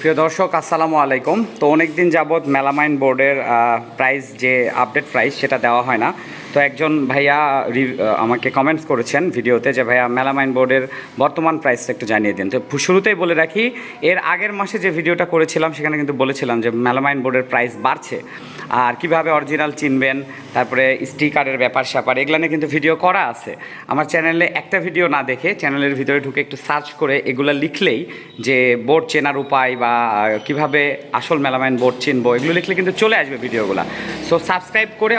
প্রিয় দর্শক, আসসালামু আলাইকুম। তো অনেক দিন যাবৎ মেলামাইন বোর্ডের প্রাইস যে আপডেট প্রাইস সেটা দেওয়া হয় না। তো একজন ভাইয়া আমাকে কমেন্টস করেছেন ভিডিওতে যে, ভাইয়া, মেলামাইন বোর্ডের বর্তমান প্রাইসটা একটু জানিয়ে দিন। তো শুরুতেই বলে রাখি, এর আগের মাসে যে ভিডিওটা করেছিলাম, সেখানে কিন্তু বলেছিলাম যে, মেলামাইন বোর্ডের প্রাইস বাড়ছে। আর কীভাবে অরিজিনাল চিনবেন, তারপরে স্টিকারের ব্যাপার স্যাপার, এগুলো নিয়ে কিন্তু ভিডিও করা আছে। আমার চ্যানেলে একটা ভিডিও না দেখে চ্যানেলের ভিতরে ঢুকে একটু সার্চ করে এগুলো লিখলেই যে, বোর্ড চেনার উপায় বা কীভাবে আসল মেলামাইন বোর্ড চিনবো? এগুলো লিখলে কিন্তু চলে আসবে ভিডিওগুলো সো সাবস্ক্রাইব করে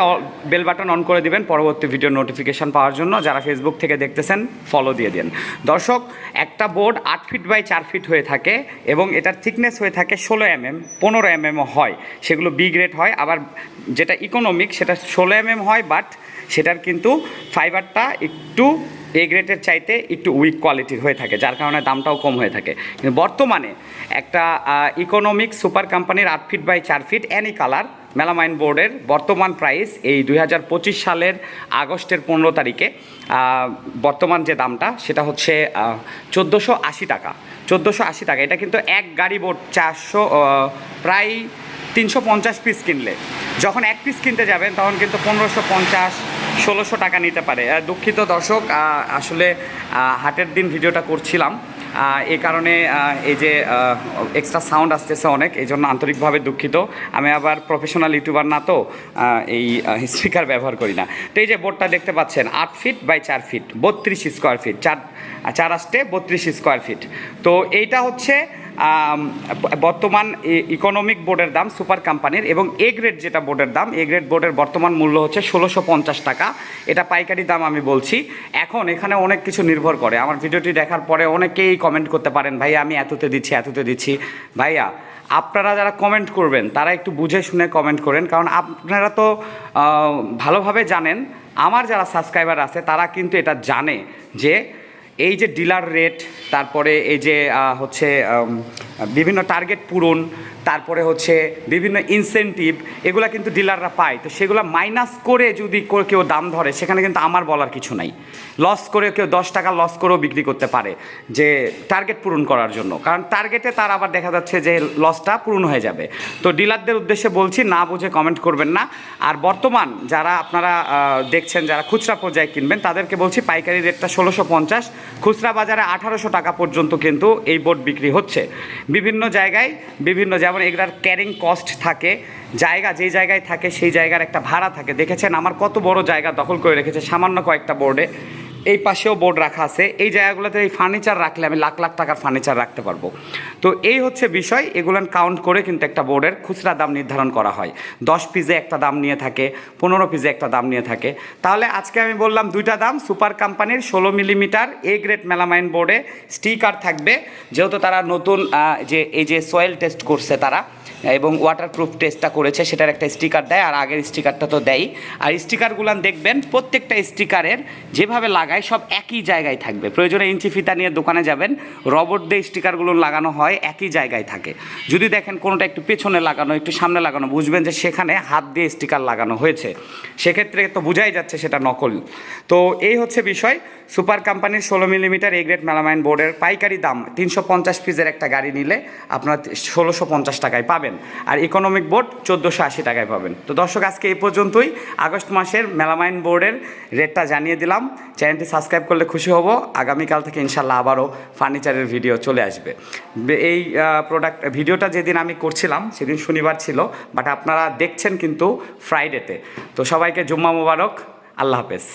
বেল বাটন অন করে দিবেন, পরবর্তী ভিডিও নোটিফিকেশান পাওয়ার জন্য যারা ফেসবুক থেকে দেখতেছেন ফলো দিয়ে দিন। দর্শক, একটা বোর্ড আট ফিট বাই চার ফিট হয়ে থাকে এবং এটার থিকনেস হয়ে থাকে ষোলো এম এম পনেরো এম এমও হয়। সেগুলো বি গ্রেড হয়, আবার যেটা ইকোনমিক সেটা ষোলো এম এম হয় বাট সেটার কিন্তু ফাইবারটা একটু এ গ্রেডের চাইতে একটু উইক কোয়ালিটির হয়ে থাকে, যার কারণে দামটাও কম হয়ে থাকে। কিন্তু বর্তমানে একটা ইকোনমিক সুপার কোম্পানির আট ফিট বাই চার ফিট অ্যানি কালার মেলামাইন বোর্ডের বর্তমান প্রাইস এই দু হাজার পঁচিশ সালের আগস্টের পনেরো তারিখে বর্তমান যে দামটা, সেটা হচ্ছে চোদ্দোশো আশি টাকা। চোদ্দোশো আশি টাকা, এটা কিন্তু এক গাড়ি বোর্ড চারশো প্রায় তিনশো পঞ্চাশ পিস কিনলে। যখন এক পিস কিনতে যাবেন, তখন কিন্তু পনেরোশো পঞ্চাশ ষোলোশো টাকা নিতে পারে। দুঃখিত দর্শক আসলে হাটের দিন ভিডিওটা করছিলাম। এ কারণে এই যে এক্সট্রা সাউন্ড আসতেছে অনেক এই জন্য আন্তরিকভাবে দুঃখিত। আমি আবার প্রফেশনাল ইউটিউবার না তো এই স্পিকার ব্যবহার করি না। তো এই যে বোর্ডটা দেখতে পাচ্ছেন, আট ফিট বাই চার ফিট বত্রিশ স্কোয়ার ফিট চার চার আসতে বত্রিশ স্কোয়ার ফিট তো এইটা হচ্ছে বর্তমান ইকোনমিক বোর্ডের দাম সুপার কোম্পানির এবং এ গ্রেড যেটা বোর্ডের দাম এ গ্রেড বোর্ডের বর্তমান মূল্য হচ্ছে ষোলোশো পঞ্চাশ টাকা। এটা পাইকারি দাম আমি বলছি। এখন এখানে অনেক কিছু নির্ভর করে। আমার ভিডিওটি দেখার পরে অনেকেই কমেন্ট করতে পারেন, ভাই, আমি এততে দিচ্ছি এততে দিচ্ছি। ভাইয়া, আপনারা যারা কমেন্ট করবেন, তারা একটু বুঝে শুনে কমেন্ট করেন, কারণ আপনারা তো ভালোভাবে জানেন। আমার যারা সাবস্ক্রাইবার আছে, তারা কিন্তু এটা জানে যে এই যে ডিলার রেট তারপরে এই যে হচ্ছে বিভিন্ন টার্গেট পূরণ, তারপরে হচ্ছে বিভিন্ন ইনসেন্টিভ এগুলো কিন্তু ডিলাররা পায়। তো সেগুলো মাইনাস করে যদি কেউ দাম ধরে, সেখানে কিন্তু আমার বলার কিছু নাই। লস করে কেউ দশ টাকা লস করেও বিক্রি করতে পারে, যে টার্গেট পূরণ করার জন্য। কারণ টার্গেটে তার আবার দেখা যাচ্ছে যে লসটা পূরণ হয়ে যাবে। তো ডিলারদের উদ্দেশ্যে বলছি, না বুঝে কমেন্ট করবেন না। আর বর্তমান যারা আপনারা দেখছেন, যারা খুচরা পর্যায়ে কিনবেন, তাদেরকে বলছি, পাইকারি রেটটা ষোলোশো পঞ্চাশ, খুচরা বাজারে আঠারোশো টাকা পর্যন্ত কিন্তু এই বোর্ড বিক্রি হচ্ছে। বিভিন্ন জায়গায়, বিভিন্ন যেমন এগুলার ক্যারিং কস্ট থাকে, জায়গা যে জায়গায় থাকে সেই জায়গার একটা ভাড়া থাকে। দেখেছেন? আমার কত বড় জায়গা দখল করে রেখেছে সামান্য কয়েকটা বোর্ডে এই পাশেও বোর্ড রাখা আছে। এই জায়গাগুলোতে এই ফার্নিচার রাখলে আমি লাখ লাখ টাকার ফার্নিচার রাখতে পারব। তো এই হচ্ছে বিষয়। এগুলো কাউন্ট করে কিন্তু একটা বোর্ডের খুচরা দাম নির্ধারণ করা হয়। দশ পিসে একটা দাম নিয়ে থাকে, পনেরো পিসে একটা দাম নিয়ে থাকে। তাহলে আজকে আমি বললাম দুইটা দাম সুপার কোম্পানির ষোলো মিলিমিটার এ গ্রেড মেলামাইন বোর্ডে স্টিকার থাকবে। যেহেতু তারা নতুন যে, এই যে সয়েল টেস্ট করছে তারা, এবং ওয়াটারপ্রুফ টেস্টটা করেছে, সেটার একটা স্টিকার দেয়, আর আগের স্টিকারটা তো দেয় আর স্টিকারগুলো দেখবেন, প্রত্যেকটা স্টিকারের যেভাবে লাগায় সব একই জায়গায় থাকবে। প্রয়োজনে ইঞ্চি ফিতা নিয়ে দোকানে যাবেন। রবট দিয়ে স্টিকারগুলো লাগানো হয়, একই জায়গায় থাকে। যদি দেখেন কোনোটা একটু পেছনে লাগানো, একটু সামনে লাগানো, বুঝবেন যে সেখানে হাত দিয়ে স্টিকার লাগানো হয়েছে। সেক্ষেত্রে তো বোঝাই যাচ্ছে সেটা নকল। তো এই হচ্ছে বিষয়। সুপার কোম্পানির ষোলো মিলিমিটার এ গ্রেড মেলামাইন বোর্ডের পাইকারি দাম, তিনশো পঞ্চাশ পিসের একটা গাড়ি নিলে আপনার ষোলোশো পঞ্চাশ টাকায় পাবেন। আর ইকোনমিক বোর্ড চোদ্দোশো আশি টাকায় পাবেন। তো দর্শক, আজকে এই পর্যন্তই। আগস্ট মাসের মেলামাইন বোর্ডের রেটটা জানিয়ে দিলাম। চ্যানেলটি সাবস্ক্রাইব করলে খুশি হব। আগামীকাল থেকে ইনশাল্লাহ আবারও ফার্নিচারের ভিডিও চলে আসবে। এই প্রোডাক্ট ভিডিওটা যেদিন আমি করছিলাম, সেদিন শনিবার ছিল বাট আপনারা দেখছেন কিন্তু ফ্রাইডেতে তো সবাইকে জুম্মা মোবারক। আল্লাহ হাফেজ।